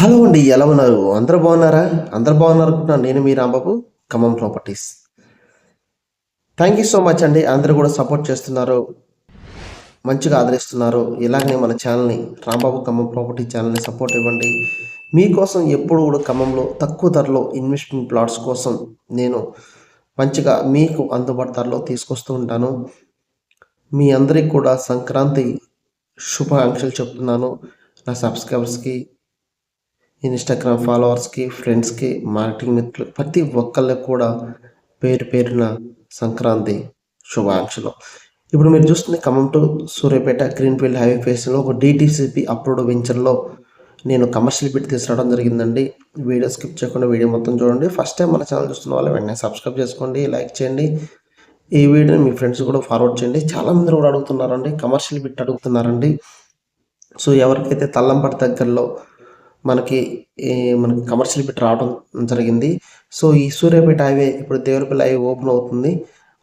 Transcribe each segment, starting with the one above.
Hello అండి ఎలా ఉన్నారు? అందరూ బాగున్నారా? అందరు బాగున్నారు అనుకుంటున్నాను నేను మీ Rambabu Khammam properties. Thank you so much అండి. అందరూ కూడా సపోర్ట్ చేస్తున్నారు. మంచిగా ఆదరిస్తున్నారు. ఇలాగనే మన ఛానల్ని రాంబాబు ఖమ్మం ప్రాపర్టీ ఛానల్ని సపోర్ట్ ఇవ్వండి. మీకోసం ఎప్పుడు కూడా ఖమ్మంలో తక్కువ ధరలో ఇన్వెస్ట్మెంట్ ప్లాట్స్ కోసం నేను మంచిగా మీకు అందుబాటు ధరలో తీసుకొస్తూ ఉంటాను. మీ అందరికి కూడా సంక్రాంతి శుభాకాంక్షలు చెప్తున్నాను. నా సబ్స్క్రైబర్స్కి ఇన్స్టాగ్రామ్ ఫాలోవర్స్కి ఫ్రెండ్స్కి మార్కెటింగ్ మిత్రులు ప్రతి ఒక్కళ్ళకి కూడా పేరు పేరున సంక్రాంతి శుభాకాంక్షలు. ఇప్పుడు మీరు చూస్తుంది Khammam to Suryapet greenfield highway ఫేస్లో ఒక డిటీసీపీ అప్లోడ్ వెంచర్లో నేను కమర్షియల్ బిట్ తీసుకురావడం జరిగిందండి. వీడియో స్కిప్ చేయకుండా వీడియో మొత్తం చూడండి. ఫస్ట్ టైం మన ఛానల్ చూస్తున్న వాళ్ళు వెంటనే సబ్స్క్రైబ్ చేసుకోండి లైక్ చేయండి. ఈ వీడియోని మీ ఫ్రెండ్స్ కూడా ఫార్వర్డ్ చేయండి. చాలామంది కూడా అడుగుతున్నారండి కమర్షియల్ బిట్ అడుగుతున్నారండి. సో ఎవరికైతే తల్లంపటి దగ్గరలో మనకి మనకి కమర్షియల్ బిట్ రావడం జరిగింది. సో ఈ సూర్యాపేట హైవే ఇప్పుడు దేవరపల్లి హైవే ఓపెన్ అవుతుంది.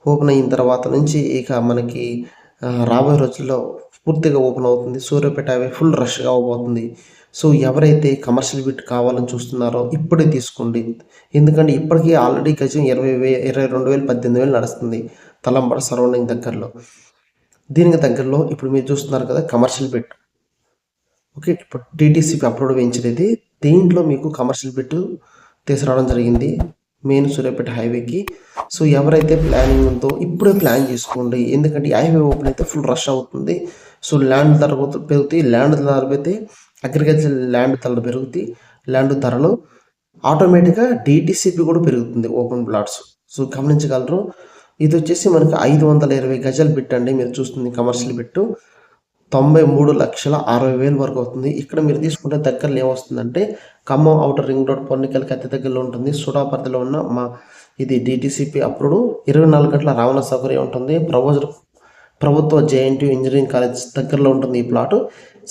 ఓపెన్ అయిన తర్వాత నుంచి ఇక మనకి రాబోయే రోజుల్లో పూర్తిగా ఓపెన్ అవుతుంది. సూర్యాపేట హైవే ఫుల్ రష్గా అవబోతుంది. సో ఎవరైతే కమర్షియల్ బిట్ కావాలని చూస్తున్నారో ఇప్పుడే తీసుకోండి. ఎందుకంటే ఇప్పటికీ ఆల్రెడీ గజం ఇరవై వే ఇరవై రెండు వేలు పద్దెనిమిది వేలు నడుస్తుంది తలంబడ సరౌండింగ్ దగ్గరలో. దీనికి దగ్గరలో ఇప్పుడు మీరు చూస్తున్నారు కదా కమర్షియల్ బిట్ ఓకే ఇప్పుడు టీటీసీపీ అప్లోడ్ వేయించినది దీంట్లో మీకు కమర్షియల్ బిట్ తీసుకురావడం జరిగింది. మెయిన్ సూర్యాపేట హైవేకి సో ఎవరైతే ప్లానింగ్ ఉందో ఇప్పుడే ప్లాన్ చేసుకోండి. ఎందుకంటే ఈ హైవే ఓపెన్ అయితే ఫుల్ రష్ అవుతుంది. సో ల్యాండ్ ధర పెరుగుతాయి ల్యాండ్ ధర పెరిగితే అగ్రికల్చర్ ల్యాండ్ ధరలు పెరుగుతాయి ల్యాండ్ ధరలు ఆటోమేటిక్గా డిటీసీపీ కూడా పెరుగుతుంది ఓపెన్ ప్లాట్స్ సో గమనించగలరు. ఇది వచ్చేసి మనకు ఐదు వందల ఇరవై గజాలు బిట్ అండి. మీరు చూస్తుంది కమర్షియల్ బిట్టు తొంభై మూడు లక్షల అరవై వేలు వరకు అవుతుంది. ఇక్కడ మీరు తీసుకుంటే దగ్గరలో ఏమొస్తుందంటే ఖమ్మం అవుటర్ రింగ్ రోడ్ పొన్నికలకి అతి దగ్గరలో ఉంటుంది. సుడాపర్తిలో ఉన్న మా ఇది డిటీసీపీ అప్రూడు ఇరవై నాలుగు గంటల రవాణా సౌకర్యం ఉంటుంది. ప్రపోజల్ ప్రభుత్వ జేఎన్టీ ఇంజనీరింగ్ కాలేజ్ దగ్గరలో ఉంటుంది ఈ plot.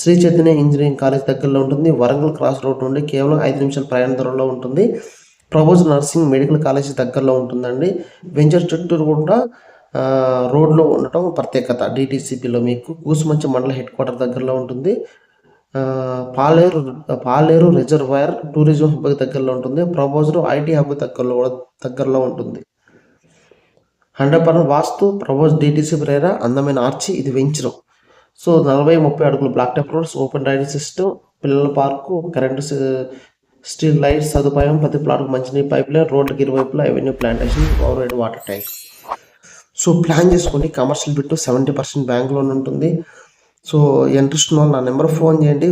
Sri Chaitanya engineering college దగ్గరలో ఉంటుంది. వరంగల్ క్రాస్ రోడ్ నుండి కేవలం ఐదు నిమిషాల ప్రయాణ దూరంలో ఉంటుంది. ప్రపోజ్ నర్సింగ్ మెడికల్ కాలేజ్ దగ్గరలో ఉంటుందండి. వెంచర్ చుట్టూరు కూడా రోడ్లో ఉండటం ప్రత్యేకత. డిటీసీపీలో మీకు కూసుమంచి మండల హెడ్ క్వార్టర్ దగ్గరలో ఉంటుంది. Paleru Paleru reservoir tourism hub దగ్గరలో ఉంటుంది. ప్రపోజర్ ఐటీ హబ్ దగ్గరలో కూడా దగ్గరలో ఉంటుంది. Hundred percent vastu propose DTC ప్రేర అందమైన ఆర్చి ఇది వెంచరం సో నలభై ముప్పై అడుగులు black top roads open drainage system పిల్లల పార్కు కరెంటు స్ట్రీట్ లైట్స్ సదుపాయం ప్రతి ప్లాట్కు మంచినీరు పైప్ లైన్ రోడ్డుకి ఇరువైపులా avenue plantation overhead water tank. So plan చేసుకోండి commercial bit seventy percent bank loan ఉంటుంది. సో ఇంట్రెస్ట్ ఉన్న వాళ్ళు నా నెంబర్ ఫోన్ చేయండి.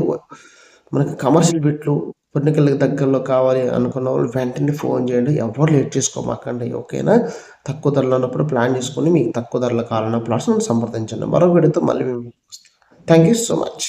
మనకి కమర్షియల్ బిట్లు పొన్నికలకి దగ్గరలో కావాలి అనుకున్న వాళ్ళు వెంటనే ఫోన్ చేయండి. ఎవరు లేట్ చేసుకోమాకండి ఓకేనా తక్కువ ధరలో ఉన్నప్పుడు ప్లాన్ చేసుకొని మీకు తక్కువ ధరలో కావాలన్న ప్లాట్స్ నన్ను సంప్రదించండి. మరో వీడియోతో మళ్ళీ మేము థ్యాంక్ యూ సో మచ్